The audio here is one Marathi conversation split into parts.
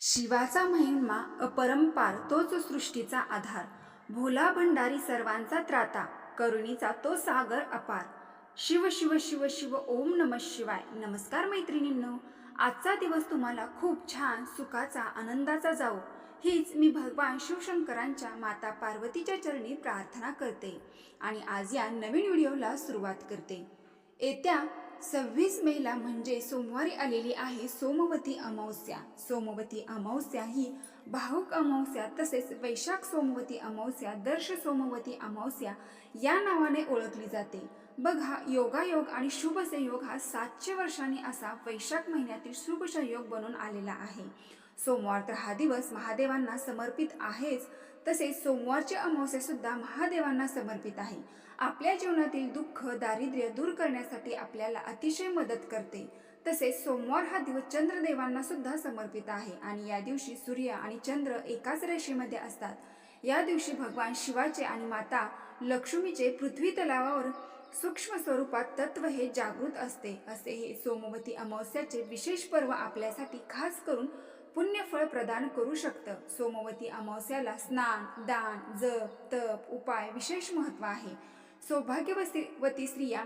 शिवाचा महिमा अपरंपार तोच सृष्टीचा आधार. भोला भंडारी सर्वांचा त्राता करुणीचा तो सागर अपार. शिव शिव शिव शिव ओम नम शिवाय. नमस्कार मैत्रिणींनो आजचा दिवस तुम्हाला खूप छान सुखाचा आनंदाचा जाऊ हीच मी भगवान शिवशंकरांच्या माता पार्वतीच्या चरणी प्रार्थना करते आणि आज या नवीन व्हिडिओला सुरुवात करते. येत्या सव्वीस मेला म्हणजे सोमवारी आलेली आहे सोमवती अमावस्या. सोमवती अमावस्या ही भाऊक अमावस्या तसेच वैशाख सोमवती अमावस्या दर्श सोमवती अमावस्या या नावाने ओळखली जाते. बघा योगायोग आणि शुभ संयोग हा सातशे वर्षांनी असा वैशाख महिन्यातील शुभ संयोग बनून आलेला आहे. सोमवार तर हा दिवस महादेवांना समर्पित आहेच तसेच सोमवारची अमावस्या सुद्धा महादेवांना समर्पित आहे. आपल्या जीवनातील दुःख दारिद्र्य दूर करण्यासाठी आपल्याला अतिशय मदत करते. तसेच सोमवार हा दिवस चंद्रदेवांना सुद्धा समर्पित आहे आणि या दिवशी सूर्य आणि चंद्र एकाच रेषेमध्ये असतात. या दिवशी भगवान शिवाचे आणि माता लक्ष्मीचे पृथ्वी तलावावर सूक्ष्म स्वरूपात तत्व हे जागृत असते. असे हे सोमवती अमावस्याचे विशेष पर्व आपल्यासाठी खास करून पुण्यफळ प्रदान करू शकतं. सोमवती अमावस्याला स्नान दान जप तप उपाय विशेष महत्त्व आहे. सौभाग्यवती वती स्त्रिया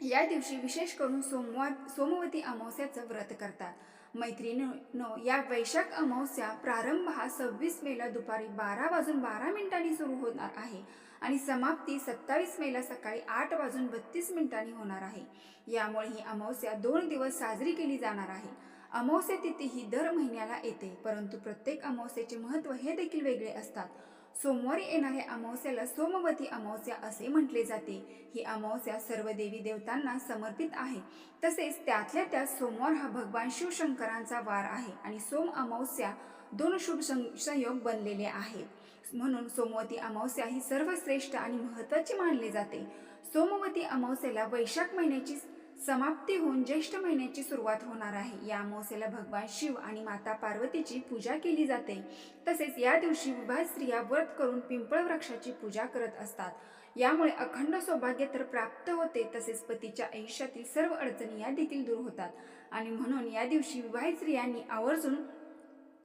या दिवशी विशेष करून सोमवार सोमवती अमावस्याचं व्रत करतात. मैत्रिणीनो या वैशाख अमावस्या प्रारंभ हा सव्वीस मेला दुपारी बारा वाजून बारा मिनिटांनी सुरू होणार आहे आणि समाप्ती सत्तावीस मेला सकाळी आठ वाजून बत्तीस मिनिटांनी होणार आहे. यामुळे ही अमावस्या दोन दिवस साजरी केली जाणार आहे. अमावस्या तिथी ही दर महिन्याला येते परंतु प्रत्येक अमावस्याचे महत्त्व हे देखील वेगळे असतात. सोमवारी येणाऱ्या अमावस्याला सोमवती अमावस्या असे म्हटले जाते. ही अमावस्या सर्व देवी देवतांना समर्पित आहे. तसेच त्यातल्या त्यात सोमवार हा भगवान शिवशंकरांचा वार आहे आणि सोम अमावस्या दोन शुभ संयोग बनलेले आहेत म्हणून सोमवती अमावस्या ही सर्वश्रेष्ठ आणि महत्त्वाची मानली जाते. सोमवती अमावस्याला वैशाख महिन्याची समाप्ती होऊन ज्येष्ठ महिन्याची सुरुवात होणार आहे. या अमावस्येला भगवान शिव आणि माता पार्वतीची पूजा केली जाते. तसेच या दिवशी विवाहित स्त्रिया व्रत करून पिंपळ वृक्षाची पूजा करत असतात. यामुळे अखंड सौभाग्य तर प्राप्त होते. तसेच पतीच्या आयुष्यातील सर्व अडचणी या देखील दूर होतात. आणि म्हणून या दिवशी विवाहित स्त्रियांनी आवर्जून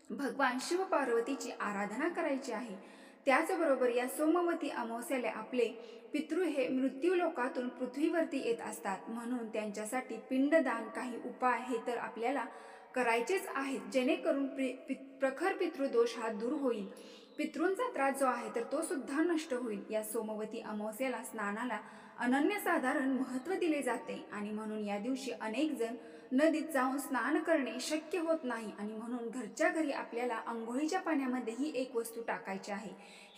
भगवान शिव पार्वतीची आराधना करायची आहे. त्याचबरोबर या सोमवती अमावस्याला आपले पितृ हे मृत्यू लोकातून पृथ्वीवरती येत असतात. म्हणून त्यांच्यासाठी पिंडदान काही उपाय हे तर आपल्याला करायचेच आहेत. जेणेकरून प्रि पि प्रखर पितृदोष हा दूर होईल. पितृंचा त्रास जो आहे तर तो सुद्धा नष्ट होईल. या सोमवती अमावस्याला स्नानाला अनन्यसाधारण महत्त्व दिले जाते. आणि म्हणून या दिवशी अनेक जण नदीत जाऊन स्नान करणे शक्य होत नाही आणि म्हणून घरच्या घरी आपल्याला आंघोळीच्या पाण्यामध्ये ही एक वस्तू टाकायची आहे.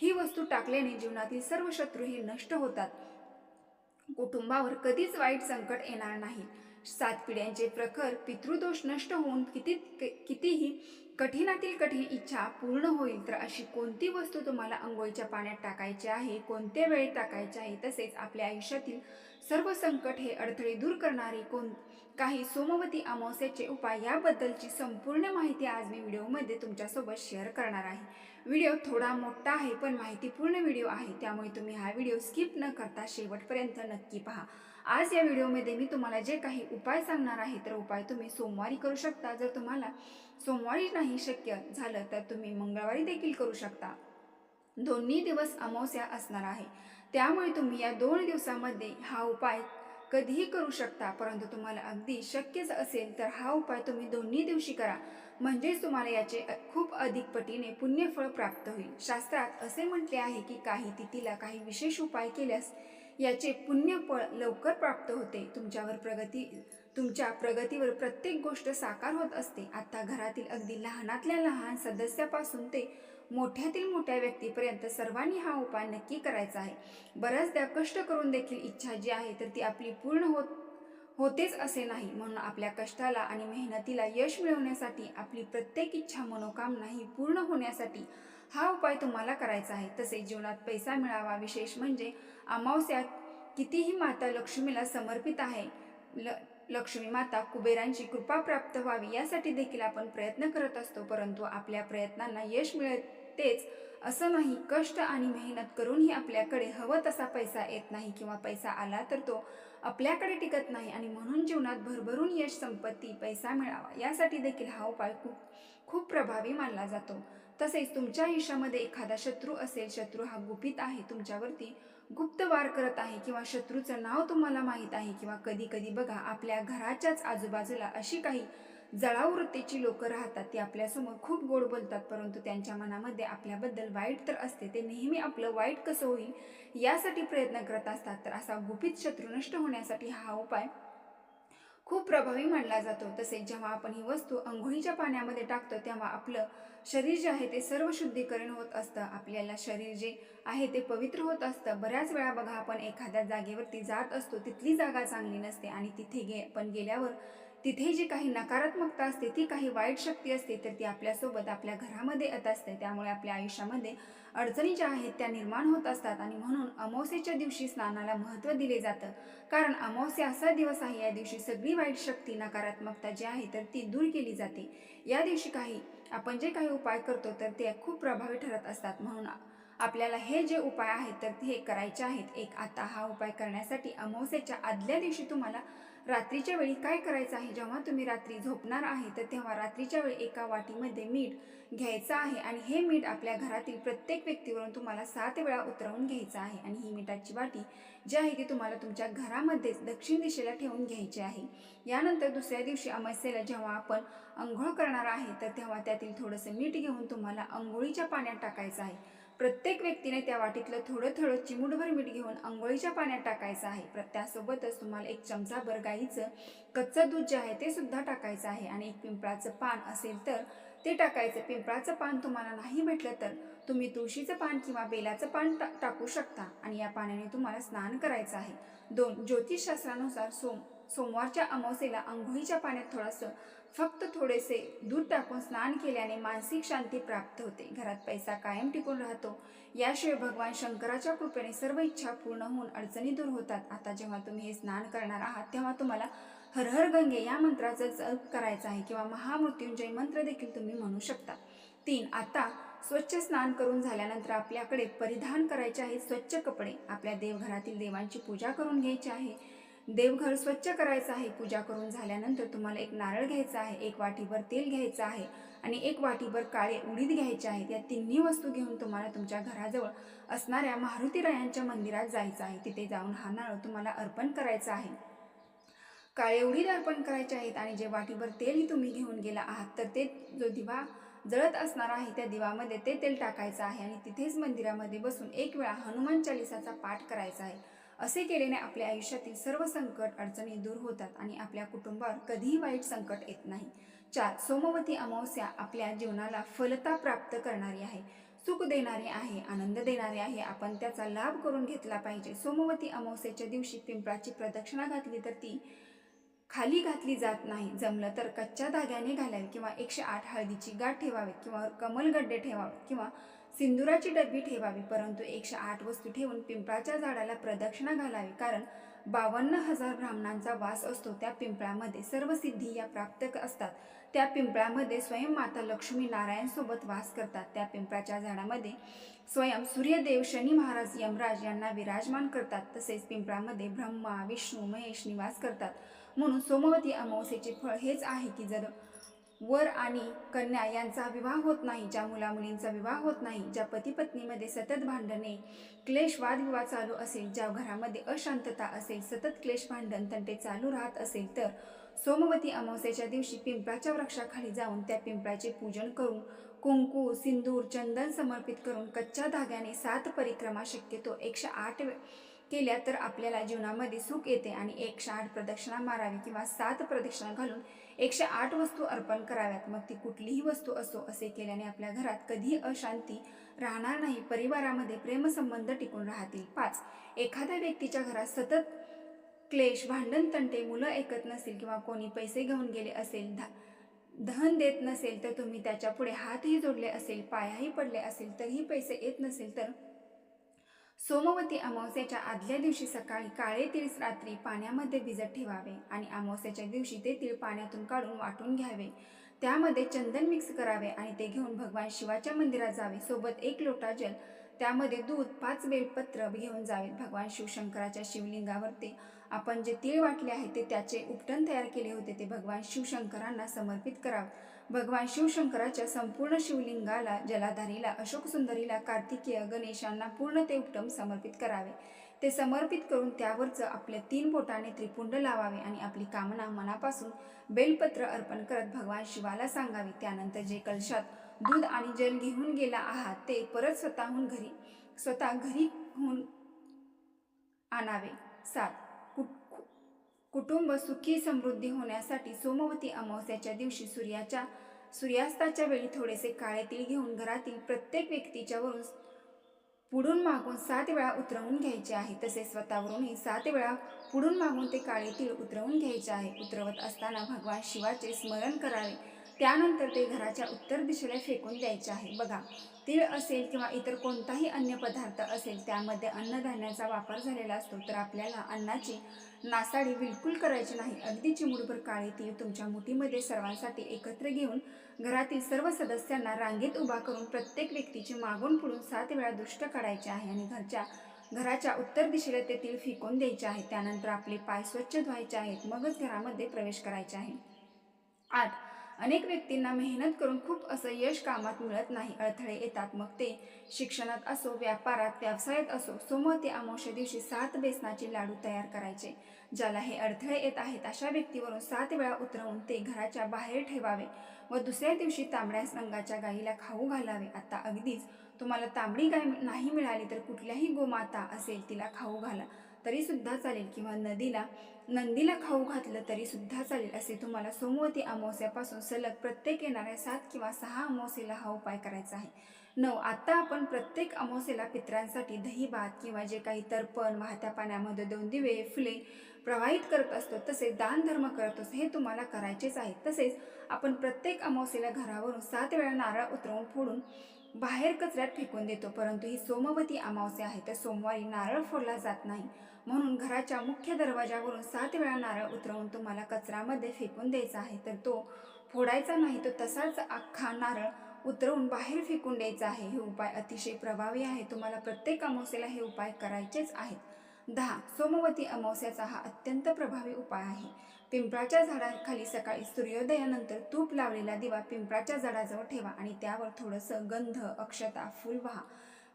ही वस्तू टाकल्याने जीवनातील सर्व शत्रू हे नष्ट होतात. कुटुंबावर कधीच वाईट संकट येणार नाही. सात पिढ्यांचे प्रखर पितृदोष नष्ट होऊन किती कितीही कठीणातील कठीण इच्छा पूर्ण होईल तर अशी कोणती वस्तू तुम्हाला आंघोळीच्या पाण्यात टाकायची आहे कोणत्या वेळी टाकायची आहे तसेच आपल्या आयुष्यातील सर्व संकट हे अडथळे दूर करणारी कोण? काही सोमवती अमावस्याचे उपाय याबद्दलची संपूर्ण माहिती आज मी व्हिडिओमध्ये तुमच्यासोबत शेअर करणार आहे. व्हिडिओ थोडा मोठा आहे पण माहितीपूर्ण व्हिडिओ आहे. त्यामुळे तुम्ही हा व्हिडिओ स्किप न करता शेवटपर्यंत नक्की पहा. आज या व्हिडिओमध्ये मी तुम्हाला जे काही उपाय सांगणार आहे तर उपाय तुम्ही सोमवारी करू शकता. जर तुम्हाला सोमवारी नाही शक्य झालं तर तुम्ही मंगळवारी देखील करू शकता. दोन्ही दिवस अमावस्या असणार आहे. त्यामुळे तुम्ही या दोन दिवसामध्ये हा उपाय कधीही करू शकता. परंतु तुम्हाला अगदी शक्यच असेल तर हा उपाय तुम्ही दोन्ही दिवशी करा. म्हणजेच तुम्हाला याचे खूप अधिक पटीने पुण्यफळ प्राप्त होईल. शास्त्रात असे म्हटले आहे की काही तिथीला काही विशेष उपाय केल्यास याचे पुण्यफळ लवकर प्राप्त होते. तुमच्यावर प्रगती तुमच्या प्रगतीवर प्रत्येक गोष्ट साकार होत असते. आता घरातील अगदी लहानातल्या लहान सदस्यापासून ते मोठ्यातील मोठ्या व्यक्तीपर्यंत सर्वांनी हा उपाय नक्की करायचा आहे. बऱ्याचदा कष्ट करून देखील इच्छा जी आहे तर ती आपली पूर्ण होत होतेच असे नाही. म्हणून आपल्या कष्टाला आणि मेहनतीला यश मिळवण्यासाठी आपली प्रत्येक इच्छा मनोकामना ही पूर्ण होण्यासाठी हा उपाय तुम्हाला करायचा आहे. तसेच जीवनात पैसा मिळावा विशेष म्हणजे अमावस्या कितीही माता लक्ष्मीला समर्पित आहे ल लक्ष्मी माता कुबेरांची कृपा प्राप्त व्हावी यासाठी देखील आपण प्रयत्न करत असतो परंतु आपल्या प्रयत्नांना यश मिळतेच असं नाही. कष्ट आणि मेहनत करूनही आपल्याकडे हवं तसा पैसा येत नाही किंवा पैसा आला तर तो आपल्याकडे टिकत नाही आणि म्हणून जीवनात भरभरून यश संपत्ती पैसा मिळावा यासाठी देखील हा उपाय खूप खूप प्रभावी मानला जातो. तसेच तुमच्या आयुष्यामध्ये एखादा शत्रू असेल शत्रू हा गुपित आहे तुमच्यावरती गुप्त वार करत आहे किंवा शत्रूचं नाव तुम्हाला माहीत आहे किंवा कधी कधी बघा आपल्या घराच्याच आजूबाजूला अशी काही जळावृत्तीची लोक राहतात ती आपल्यासमोर खूप गोड बोलतात परंतु त्यांच्या मनामध्ये आपल्याबद्दल वाईट तर असते ते नेहमी आपलं वाईट कसं होईल यासाठी प्रयत्न करत असतात. तर असा गुपित शत्रू नष्ट होण्यासाठी हा उपाय खूप प्रभावी मानला जातो. तसेच जेव्हा आपण ही वस्तू अंघोळीच्या पाण्यामध्ये टाकतो तेव्हा आपलं शरीर जे आहे ते सर्व शुद्धीकरण होत असतं. आपल्याला शरीर जे आहे ते पवित्र होत असतं. बऱ्याच वेळा बघा आपण एखाद्या जागेवरती जात असतो. तिथली जागा चांगली नसते आणि तिथे गे पण गेल्यावर तिथे जी काही नकारात्मकता असते ती काही वाईट शक्ती असते तर ती आपल्यासोबत आपल्या घरामध्ये येत असते. त्यामुळे आपल्या आयुष्यामध्ये अडचणी ज्या आहेत त्या निर्माण होत असतात. आणि म्हणून अमावस्येच्या दिवशी स्नानाला महत्त्व दिले जातं. कारण अमावस्या असा दिवस आहे या दिवशी सगळी वाईट शक्ती नकारात्मकता जी आहे तर ती दूर केली जाते. या दिवशी काही आपण जे काही उपाय करतो तर ते खूप प्रभावी ठरत असतात. म्हणून आपल्याला हे जे उपाय आहेत तर हे करायचे आहेत. एक आता हा उपाय करण्यासाठी अमावस्येच्या आदल्या दिवशी तुम्हाला रात्रीच्या वेळी काय करायचं आहे? जेव्हा तुम्ही रात्री झोपणार आहे तर तेव्हा रात्रीच्या वेळी एका वाटीमध्ये मीठ घ्यायचं आहे आणि हे मीठ आपल्या घरातील प्रत्येक व्यक्तीवरून तुम्हाला सात वेळा उतरवून घ्यायचं आहे आणि ही मिठाची वाटी जी आहे ती तुम्हाला तुमच्या घरामध्येच दक्षिण दिशेला ठेवून घ्यायची आहे. यानंतर दुसऱ्या दिवशी अमावस्येला जेव्हा आपण आंघोळ करणार आहे तर तेव्हा त्यातील थोडंसं मीठ घेऊन तुम्हाला आंघोळीच्या पाण्यात टाकायचं आहे. प्रत्येक व्यक्तीने त्या वाटीतलं थोडं थोडं चिमूटभर मीठ घेऊन आंघोळीच्या पाण्यात टाकायचं आहे. त्यासोबतच तुम्हाला एक चमचाभर गाईचं कच्चं दूध जे आहे ते सुद्धा टाकायचं आहे आणि एक पिंपळाचं पान असेल तर ते टाकायचं. पिंपळाचं पान तुम्हाला नाही भेटलं तर तुम्ही तुळशीचं पान किंवा बेलाचं पान टा टाकू शकता आणि या पाण्याने तुम्हाला स्नान करायचं आहे. दोन ज्योतिषशास्त्रानुसार सोम सोमवारच्या अमावस्येला आंघोळीच्या पाण्यात थोडंसं फक्त थोडेसे दूध टाकून स्नान केल्याने मानसिक शांती प्राप्त होते. घरात पैसा कायम टिकून राहतो. याशिवाय भगवान शंकराच्या कृपेने सर्व इच्छा पूर्ण होऊन अडचणी दूर होतात. आता जेव्हा तुम्ही हे स्नान करणार आहात तेव्हा तुम्हाला हर हर गंगे या मंत्राचा जप करायचा आहे किंवा महामृत्युंजय मंत्र देखील तुम्ही म्हणू शकता. तीन आता स्वच्छ स्नान करून झाल्यानंतर आपल्याकडे परिधान करायचे आहे स्वच्छ कपडे. आपल्या देवघरातील देवांची पूजा करून घ्यायची आहे. देवघर स्वच्छ करायचं आहे पूजा करून झाल्यानंतर तुम्हाला एक नारळ घ्यायचा आहे एक वाटीभर तेल घ्यायचं आहे आणि एक वाटीभर काळे उडीद घ्यायचे आहेत. या तिन्ही वस्तू घेऊन तुम्हाला तुमच्या घराजवळ असणाऱ्या मारुतीरायांच्या मंदिरात जायचं आहे. तिथे जाऊन हा नारळ तुम्हाला अर्पण करायचा आहे. काळे उडीद अर्पण करायचे आहेत आणि जे वाटीभर तेलही तुम्ही घेऊन गेला आहात तर ते जो दिवा जळत असणार आहे त्या दिवामध्ये ते तेल टाकायचं आहे आणि तिथेच मंदिरामध्ये बसून एक वेळा हनुमान चालिसाचा पाठ करायचा आहे. असे केल्याने आपल्या आयुष्यातील सर्व संकट अडचणी दूर होतात आणि आपल्या कुटुंबावर कधीही वाईट संकट येत नाही. चार सोमवती अमावस्या आपल्या जीवनाला फलता प्राप्त करणारी आहे. सुख देणारी आहे आनंद देणारी आहे. आपण त्याचा लाभ करून घेतला पाहिजे. सोमवती अमावस्येच्या दिवशी पिंपळाची प्रदक्षिणा घातली तर ती खाली घातली जात नाही. जमलं तर कच्च्या धाग्याने घालावी किंवा एकशे आठ हळदीची गाठ ठेवावी किंवा कमलगड्डे ठेवावे किंवा सिंदुराची डबी ठेवावी परंतु एकशे आठ वस्तू ठेवून पिंपळाच्या झाडाला प्रदक्षिणा घालावी कारण बावन्न हजार ब्राह्मणांचा वास असतो त्या पिंपळामध्ये सर्व सिद्धी या प्राप्त असतात. त्या पिंपळामध्ये स्वयं माता लक्ष्मी नारायणसोबत वास करतात. त्या पिंपळाच्या झाडामध्ये स्वयं सूर्यदेव शनी महाराज यमराज यांना विराजमान करतात. तसेच पिंपळामध्ये ब्रह्मा विष्णू महेश निवास करतात. म्हणून सोमवती अमावस्येचे फळ हेच आहे की जर वर आणि कन्या यांचा विवाह होत नाही ज्या मुलामुलींचा विवाह होत नाही ज्या पतीपत्नीमध्ये सतत भांडणे क्लेश वादविवाद चालू असेल ज्या घरामध्ये अशांतता असेल सतत क्लेश भांडण तंटे चालू राहत असेल तर सोमवती अमावस्येच्या दिवशी पिंपळाच्या वृक्षाखाली जाऊन त्या पिंपळाचे पूजन करून कुंकू सिंदूर चंदन समर्पित करून कच्च्या धाग्याने सात परिक्रमा शक्यतो एकशे आठ केल्या तर आपल्याला जीवनामध्ये सुख येते आणि एकशे आठ प्रदक्षिणा मारावी किंवा सात प्रदक्षिणा घालून एकशे आठ वस्तू अर्पण कराव्यात. मग ती कुठलीही वस्तू असो असे केल्याने आपल्या घरात कधी अशांती राहणार नाही. परिवारामध्ये प्रेमसंबंध टिकून राहतील. पाच. एखाद्या व्यक्तीच्या घरात सतत क्लेश भांडण तंटे मुलं ऐकत नसेल किंवा कोणी पैसे घेऊन गेले असेल धा धन देत नसेल तर तुम्ही त्याच्या पुढे हातही जोडले असेल पायाही पडले असेल तरीही पैसे येत नसेल तर सोमवती अमावस्याच्या आदल्या दिवशी सकाळी काळे तीळ रात्री पाण्यामध्ये भिजत ठेवावे आणि अमावस्याच्या दिवशी ते तीळ पाण्यातून काढून वाटून घ्यावे. त्यामध्ये चंदन मिक्स करावे आणि ते घेऊन भगवान शिवाच्या मंदिरात जावे. सोबत एक लोटा जल त्यामध्ये दूध पाच बेलपत्र घेऊन जावेत भगवान शिवशंकराच्या शिवलिंगावरती आपण जे तीळ वाटले आहे ते त्याचे उपटन तयार केले होते ते भगवान शिवशंकरांना समर्पित करावे. भगवान शिवशंकराच्या संपूर्ण शिवलिंगाला जलाधारीला अशोक सुंदरीला कार्तिकेय गणेशांना पूर्ण ते उपटम समर्पित करावे. ते समर्पित करून त्यावरचं आपल्या तीन बोटाने त्रिपुंड लावावे आणि आपली कामना मनापासून बेलपत्र अर्पण करत भगवान शिवाला सांगावे. त्यानंतर जे कलशात दूध आणि जल घेऊन गेला आहात ते परत स्वतःहून घरी स्वतः घरी होऊन आणावे. सात. कु- कु- कुटुंब सुखी समृद्धी होण्यासाठी सोमवती अमावस्याच्या दिवशी सूर्याच्या सूर्यास्ताच्या वेळी थोडेसे काळे तीळ घेऊन घरातील प्रत्येक व्यक्तीच्या वरून पुढून मागून सात वेळा उतरवून घ्यायचे आहे. तसेच स्वतःवरूनही सात वेळा पुढून मागून ते काळे तीळ उतरवून घ्यायचे आहे. उतरवत असताना भगवान शिवाचे स्मरण करावे. त्यानंतर ते घराच्या उत्तर दिशेला फेकून द्यायचे आहे. बघा तीळ असेल किंवा इतर कोणताही अन्य पदार्थ असेल त्यामध्ये अन्नधान्याचा वापर झालेला असतो तर आपल्याला अन्नाची नासाडी बिलकुल करायची नाही. अगदी चिमुडभर काळे तीळ तुमच्या मुठीमध्ये सर्वांसाठी एकत्र घेऊन घरातील सर्व सदस्यांना रांगेत उभा करून प्रत्येक व्यक्तीची मागून पुढून सात वेळा दुष्ट काढायचे आहे आणि घरच्या घराच्या उत्तर दिशेला ते तीळ फेकून द्यायचे आहे. त्यानंतर आपले पाय स्वच्छ धुवायचे आहेत. मगच घरामध्ये प्रवेश करायचे आहे. आठ. अनेक व्यक्तींना मेहनत करून खूप असं यश कामात मिळत नाही. अडथळे येतात मग ते शिक्षणात असो व्यापारात व्यवसायात असो समोर ते अमावश्या दिवशी सात बेसनाचे लाडू तयार करायचे. ज्याला हे अडथळे येत आहेत अशा व्यक्तीवरून सात वेळा उतरवून ते घराच्या बाहेर ठेवावे व दुसऱ्या दिवशी तांबड्या रंगाच्या गाईला खाऊ घालावे. आता अगदीच तुम्हाला तांबडी गाय नाही मिळाली तर कुठल्याही गोमाता असेल तिला खाऊ घाला. तरी सुद्धा चालेल. किंवा नदीला नंदीला खाऊ घातलं तरी सुद्धा चालेल. असे तुम्हाला सोमवती अमावस्यापासून सलग प्रत्येक येणाऱ्या सात किंवा सहा अमावस्येला हा उपाय करायचा आहे. नऊ आता आपण प्रत्येक अमावस्येला पित्रांसाठी दही भात किंवा जे काही तर्पण वाहत्या पाण्यामध्ये दोन दिवे फुले प्रवाहित करत असतो तसेच दानधर्म करत असतो हे तुम्हाला करायचेच आहे. तसेच आपण प्रत्येक अमावस्येला घरावरून सात वेळा नारळ उतरवून फोडून बाहेर कचऱ्यात फेकून देतो. परंतु ही सोमवती अमावस्या आहे तर सोमवारी नारळ फोडला जात नाही. म्हणून घराच्या मुख्य दरवाजावरून सात वेळा नारळ उतरवून तुम्हाला कचऱ्यामध्ये फेकून द्यायचा आहे. तर तो फोडायचा नाही तो तसाच अख्खा नारळ उतरवून बाहेर फेकून द्यायचा आहे. हे उपाय अतिशय प्रभावी आहे. तुम्हाला प्रत्येक अमावस्येला हे उपाय करायचेच आहेत. दहा. सोमवती अमावस्याचा हा अत्यंत प्रभावी उपाय आहे. पिंपळाच्या झाडाखाली सकाळी सूर्योदयानंतर तूप लावलेला दिवा पिंपळाच्या झाडाजवळ ठेवा आणि त्यावर थोडंसं गंध अक्षता फुल व्हा.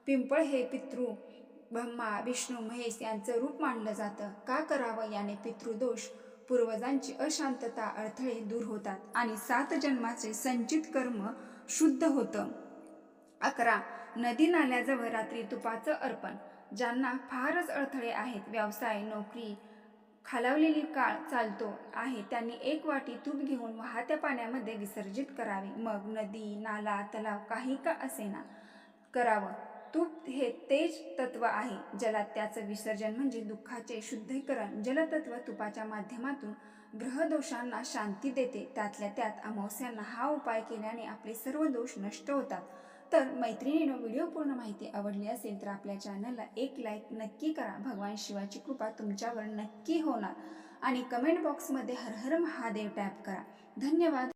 पिंपळ हे पितृ ब्रह्मा विष्णू महेश यांचं रूप मानलं जातं. का करावं? याने पितृदोष पूर्वजांची अशांतता अडथळे दूर होतात आणि सात जन्माचे संचित कर्म शुद्ध होतं. अकरा नदी नाल्याजवळ रात्री तुपाचं अर्पण ज्यांना फारच अडथळे आहेत. व्यवसाय नोकरी खालावलेली काळ चालतो आहे. त्यांनी एक वाटी तूप घेऊन वाहत्या पाण्यामध्ये विसर्जित करावे. मग नदी नाला तलाव काही का असेना करावं. तूप हे तेज तत्व आहे. जलात त्याचं विसर्जन म्हणजे दुःखाचे शुद्धीकरण. जलतत्व तुपाच्या माध्यमातून ग्रहदोषांना शांती देते. त्यातल्या त्यात अमावस्यांना हा उपाय केल्याने आपले सर्व दोष नष्ट होतात. तर मैत्रिणीनं व्हिडिओ पूर्ण माहिती आवडली असेल तर आपल्या चॅनलला एक लाईक नक्की करा. भगवान शिवाची कृपा तुमच्यावर नक्की होणार. आणि कमेंट बॉक्समध्ये हर हर महादेव टॅप करा. धन्यवाद.